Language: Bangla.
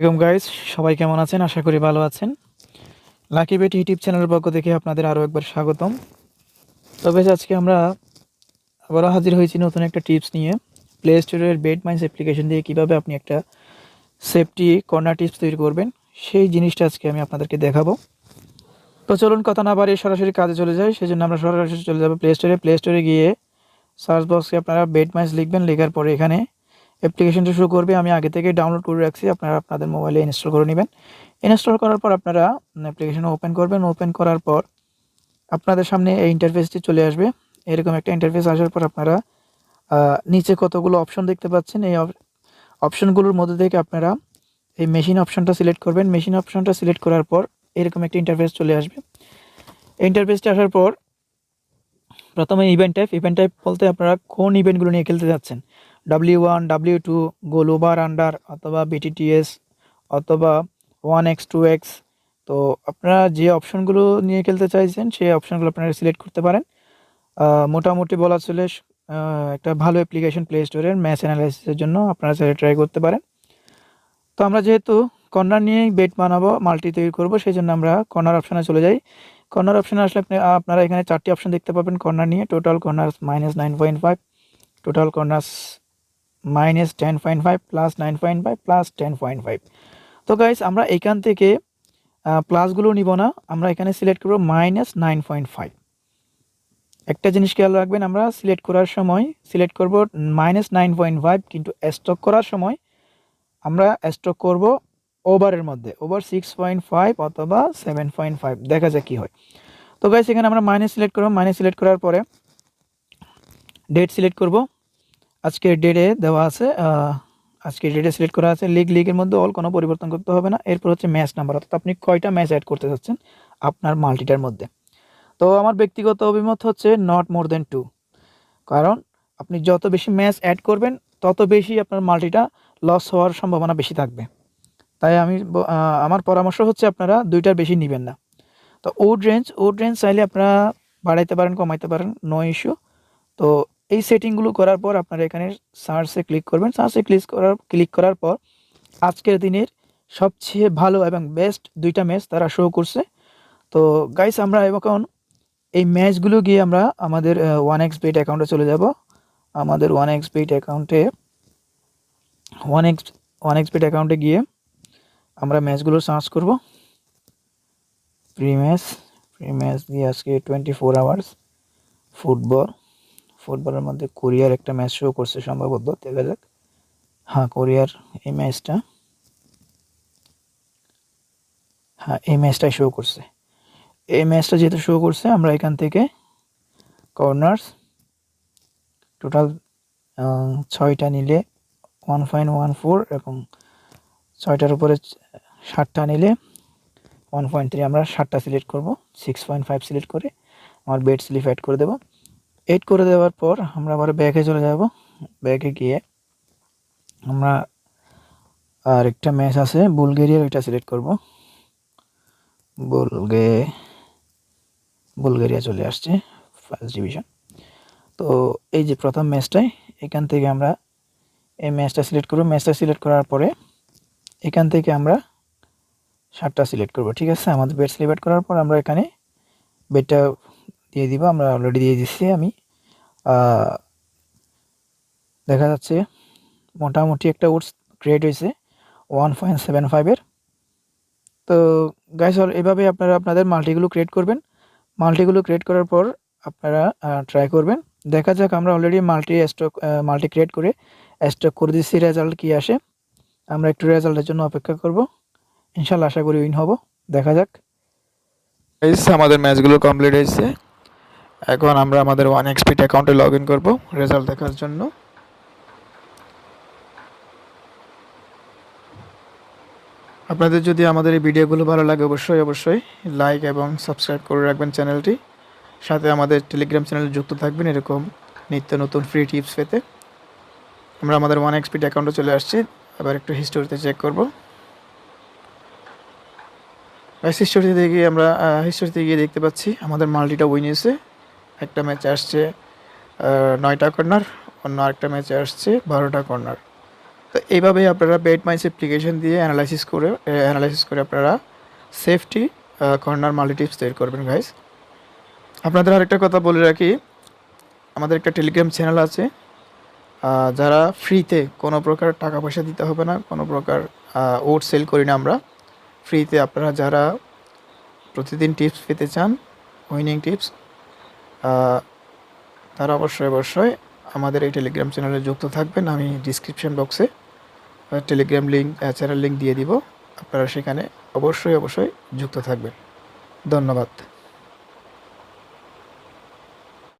এরকম গাইস সবাই কেমন আছেন? আশা করি ভালো আছেন। লাকি বেট ইউটিউব চ্যানেলের পক্ষ থেকে আপনাদের আরও একবার স্বাগতম। তবে আজকে আমরা আবারও হাজির হয়েছি নতুন একটা টিপস নিয়ে। প্লে স্টোরের বেড মাইন্স অ্যাপ্লিকেশন দিয়ে কীভাবে আপনি একটা সেফটি কর্নার টিপস তৈরি করবেন, সেই জিনিসটা আজকে আমি আপনাদেরকে দেখাবো। তো চলুন কথা না বাড়িয়ে সরাসরি কাজে চলে যাই সেই জন্য আমরা সরাসরি চলে যাব প্লে স্টোরে প্লে স্টোরে গিয়ে সার্চ বক্সে আপনারা বেড মাইন্স লিখবেন, লেখার পরে এখানে অ্যাপ্লিকেশনটা শুরু করবে, আমি আগে থেকে ডাউনলোড করে রাখছি, আপনারা আপনাদের মোবাইলে ইনস্টল করে নেবেন। ইনস্টল করার পর আপনারা অ্যাপ্লিকেশন ওপেন করবেন ওপেন করার পর আপনাদের সামনে এই ইন্টারফেসটি চলে আসবে। এরকম একটা ইন্টারফেস আসার পর আপনারা নিচে কতগুলো অপশন দেখতে পাচ্ছেন, এই অপশনগুলোর মধ্যে থেকে আপনারা এই মেশিন অপশনটা সিলেক্ট করবেন। মেশিন অপশনটা সিলেক্ট করার পর এরকম একটা ইন্টারফেস চলে আসবে। ইন্টারফেসটি আসার পর প্রথমে ইভেন্ট টাইপ ইভেন্ট টাইপ বলতে আপনারা কোন ইভেন্টগুলো নিয়ে খেলতে যাচ্ছেন? W one W two goal over under অথবা বিটিটিএস অথবা ওয়ান এক্স টু এক্স তো আপনারা যে অপশনগুলো নিয়ে খেলতে চাইছেন, সেই অপশনগুলো আপনারা সিলেক্ট করতে পারেন। মোটামুটি বলা চলে একটা ভালো অ্যাপ্লিকেশন প্লে স্টোরের ম্যাচ অ্যানালাইসিসের জন্য আপনারা চাইলে ট্রাই করতে পারেন। তো আমরা যেহেতু কর্নার নিয়েই বেট বানাবো মাল্টি তৈরি করব, সেই জন্য আমরা কর্নার অপশানে চলে যাই। কর্নার অপশানে আসলে আপনি আপনারা এখানে চারটি অপশন দেখতে পাবেন কর্নার নিয়ে total corner minus nine point five total corners minus ten point five plus nine point five plus ten point five তো গাইস আমরা এখান থেকে প্লাসগুলো নিব না, আমরা এখানে সিলেক্ট করব মাইনাস নাইন পয়েন্ট ফাইভ একটা জিনিস খেয়াল রাখবেন, আমরা সিলেক্ট করার সময় সিলেক্ট করব মাইনাস নাইন পয়েন্ট ফাইভ কিন্তু স্টক করার সময় আমরা স্টক করব ওভারের মধ্যে ওভার সিক্স পয়েন্ট ফাইভ অথবা সেভেন পয়েন্ট ফাইভ দেখা যাক কী হয়। তো গাইস এখানে আমরা মাইনাস সিলেক্ট করব মাইনাস সিলেক্ট করার পরে ডেট সিলেক্ট করব। আজকের ডেটে দেওয়া আছে আহ, আজকের ডেটে সিলেক্ট করা আছে লিগ লিগের মধ্যে অল কোনো পরিবর্তন করতে হবে না। এরপর হচ্ছে ম্যাচ নাম্বার অর্থাৎ আপনি কয়টা ম্যাচ অ্যাড করতে চাচ্ছেন আপনার মাল্টিটার মধ্যে। তো আমার ব্যক্তিগত অভিমত হচ্ছে নট মোর দেন টু কারণ আপনি যত বেশি ম্যাচ অ্যাড করবেন তত বেশি আপনার মাল্টিটা লস হওয়ার সম্ভাবনা বেশি থাকবে। তাই আমি আমার পরামর্শ হচ্ছে আপনারা দুইটার বেশি নেবেন না। তো উড রেঞ্জ উড রেঞ্জ চাইলে আপনারা বাড়াইতে পারেন কমাইতে পারেন নো ইস্যু তো এই সেটিংগুলো করার পর আপনারা এখানে সার্চে ক্লিক করবেন। সার্চে ক্লিক করার ক্লিক করার পর আজকের দিনের সবচেয়ে ভালো এবং বেস্ট দুইটা ম্যাচ তারা শো করছে। তো গাইস আমরা এখন এই ম্যাচগুলো গিয়ে আমরা আমাদের ওয়ান এক্স বেট অ্যাকাউন্টে চলে যাব। আমাদের ওয়ান এক্স বেট অ্যাকাউন্টে one X one X bet অ্যাকাউন্টে গিয়ে আমরা ম্যাচগুলো সার্চ করব। প্রি ম্যাচ প্রি ম্যাচ দিয়ে আজকে টোয়েন্টি ফোর আওয়ার্স ফুটবল ফুটবলের মধ্যে কোরিয়ার একটা ম্যাচ শো করছে সম্ভবত, দেখা যাক। হ্যাঁ কোরিয়ার এই ম্যাচটা। হ্যাঁ এই ম্যাচটাই শো করছে। এই ম্যাচটা যেহেতু শো করছে, আমরা এখান থেকে কর্নার্স টোটাল ছয়টা নিলে ওয়ান পয়েন্ট ওয়ান ফোর এবং ছয়টার উপরে ষাটটা নিলে ওয়ান পয়েন্ট থ্রি আমরা ষাটটা সিলেক্ট করব সিক্স পয়েন্ট ফাইভ সিলেক্ট করে আমার বেড স্লিপ অ্যাড করে দেবো। এড করে দেওয়ার পর আমরা আবার ব্যাকে চলে যাব। ব্যাকে গিয়ে আমরা আর একটা ম্যাচ আছে বুলগেরিয়ার ওইটা সিলেক্ট করব। বুলগে বুলগেরিয়া চলে আসছে ফার্স্ট ডিভিশন তো এই যে প্রথম ম্যাচটাই এখান থেকে আমরা এই ম্যাচটা সিলেক্ট করব। ম্যাচটা সিলেক্ট করার পরে এখান থেকে আমরা ষাটটা সিলেক্ট করব, ঠিক আছে? আমাদের বেড সিলেক্ট করার পর আমরা এখানে বেডটা দিয়ে দিব, আমরা অলরেডি দিয়ে দিচ্ছি আমি। দেখা যাচ্ছে মোটামুটি একটা ওটস ক্রিয়েট হয়েছে ওয়ান পয়েন্ট সেভেন ফাইভের তো গাইস এভাবে আপনারা আপনাদের মাল্টিগুলো ক্রিয়েট করবেন। মাল্টিগুলো ক্রিয়েট করার পর আপনারা ট্রাই করবেন। দেখা যাক আমরা already multi stock multi create করে স্টক করে দিচ্ছি রেজাল্ট কী আসে। আমরা একটু রেজাল্টের জন্য অপেক্ষা করব। ইনশাল্লাহ আশা করি উইন হব। দেখা যাক। আমাদের ম্যাচগুলো কমপ্লিট হয়েছে। এখন আমরা আমাদের ওয়ান এক্সপিট অ্যাকাউন্টে লগ ইন করব রেজাল্ট দেখার জন্য। আপনাদের যদি আমাদের এই ভিডিওগুলো ভালো লাগে, অবশ্যই অবশ্যই লাইক এবং সাবস্ক্রাইব করে রাখবেন চ্যানেলটি। সাথে আমাদের টেলিগ্রাম চ্যানেলে যুক্ত থাকবেন এরকম নিত্য নতুন ফ্রি টিপস পেতে। আমরা আমাদের ওয়ান এক্সপিট অ্যাকাউন্টে চলে আসছি। এবার একটু হিস্টোরিতে চেক করব। হিস্টোরিতে গিয়ে আমরা হিস্টোরিতে গিয়ে দেখতে পাচ্ছি আমাদের মাল্টিটা উইন একটা ম্যাচে আসছে নয়টা কর্নার অন্য আরেকটা ম্যাচে আসছে বারোটা কর্নার তো এইভাবেই আপনারা বেড মাইন্স অ্যাপ্লিকেশন দিয়ে অ্যানালাইসিস করে অ্যানালাইসিস করে আপনারা সেফটি কর্নার মাল্টি টিপস তৈরি করবেন গাইস আপনাদের আরেকটা কথা বলে রাখি, আমাদের একটা টেলিগ্রাম চ্যানেল আছে যারা ফ্রিতে কোনো প্রকার টাকা পয়সা দিতে হবে না, কোনো প্রকার ওট সেল করি না আমরা। ফ্রিতে আপনারা যারা প্রতিদিন টিপস পেতে চান উইনিং টিপস তারা অবশ্যই অবশ্যই আমাদের এই টেলিগ্রাম চ্যানেলে যুক্ত থাকবেন। আমি ডিসক্রিপশন বক্সে টেলিগ্রাম লিঙ্ক চ্যানেল লিঙ্ক দিয়ে দিব। আপনারা সেখানে অবশ্যই অবশ্যই যুক্ত থাকবেন। ধন্যবাদ।